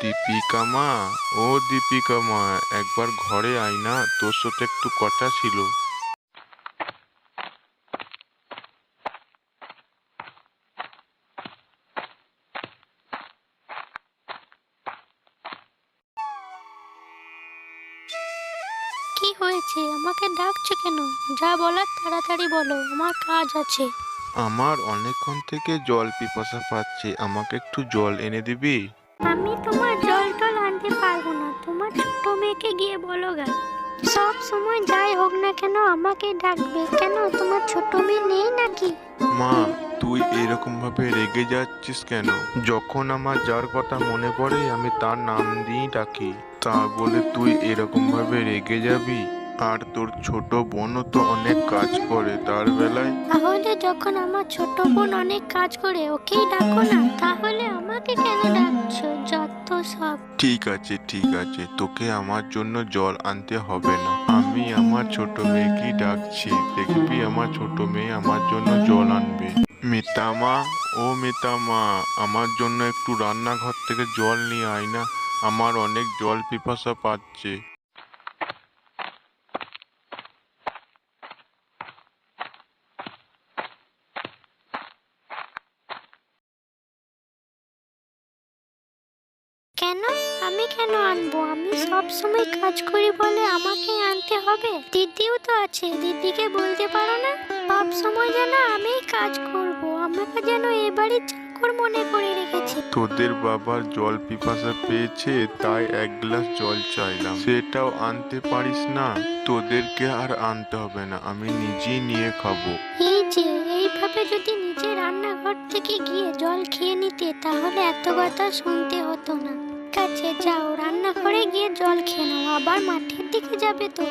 দীপিকা মা। ও দীপিকা মা একবার ঘরে আয় না তোর সাথে একটু কথা ছিল। কি হয়েছে? আমাকে ডাকছো কেন? যা বলার তাড়াতাড়ি বলো আমার কাজ আছে। আমার অনেকক্ষণ থেকে জল পিপাসা পাচ্ছে আমাকে একটু জল এনে দিবি? আমি তোমার জল টল আনতে পারব না। তোমার ছোট মেয়েকে গিয়ে বলো গা। সব সময় যাই হোক না কেন আমাকে ডাকবে। কেন তোমার ছোট মেয়ে নেই নাকি? মা, তুই এরকম ভাবে রেগে যাচ্ছিস কেন? যখন আমার যার কথা মনে পড়ে, আমি তার নাম দিয়েই ডাকি। তা বলে তুই এরকম ভাবে রেগে যাবি? আর তোর ছোট বোনও তো অনেক কাজ করে তার বেলায় তাহলে যখন আমার ছোট বোন অনেক কাজ করে ওকেই ডাকো না। তাহলে আমাকে কেন ডাকছো? যত সব। ঠিক আছে ঠিক আছে তোকে আমার জন্য জল আনতে হবে না। আমি আমার ছোট মেয়েকেই ডাকছি দেখবি আমার ছোট মেয়ে আমার জন্য জল আনবে। মিতামা ও মিতামা আমার জন্য একটু রান্নাঘর থেকে জল নিয়ে আয় না। আমার অনেক জল পিপাসা পাচ্ছে। কেন? আমি কেন আনব? আমি সব সময় কাজ করি বলে আমাকে আনতে হবে। দিদিও তো আছে দিদিকে বলতে পারো না? সব সময় যেন আমি কাজ করব। আমাকে যেন এবারে চাকর মনে করে রেখেছে। তোদের বাবার জল পিপাসা পেয়েছে তাই এক গ্লাস জল চাইলাম। সেটাও আনতে পারিস না? তোদেরকে আর আনতে হবে না আমি নিজেই নিয়ে খাব। এই যে এইভাবে যদি নিজে রান্নাঘর থেকে গিয়ে জল খেয়ে নিতে তাহলে এত কথা শুনতে হতো না। আছে যাও রান্নাঘরে গিয়ে জল খেয়ে নাও আবার মাঠের দিকে যাবে তো।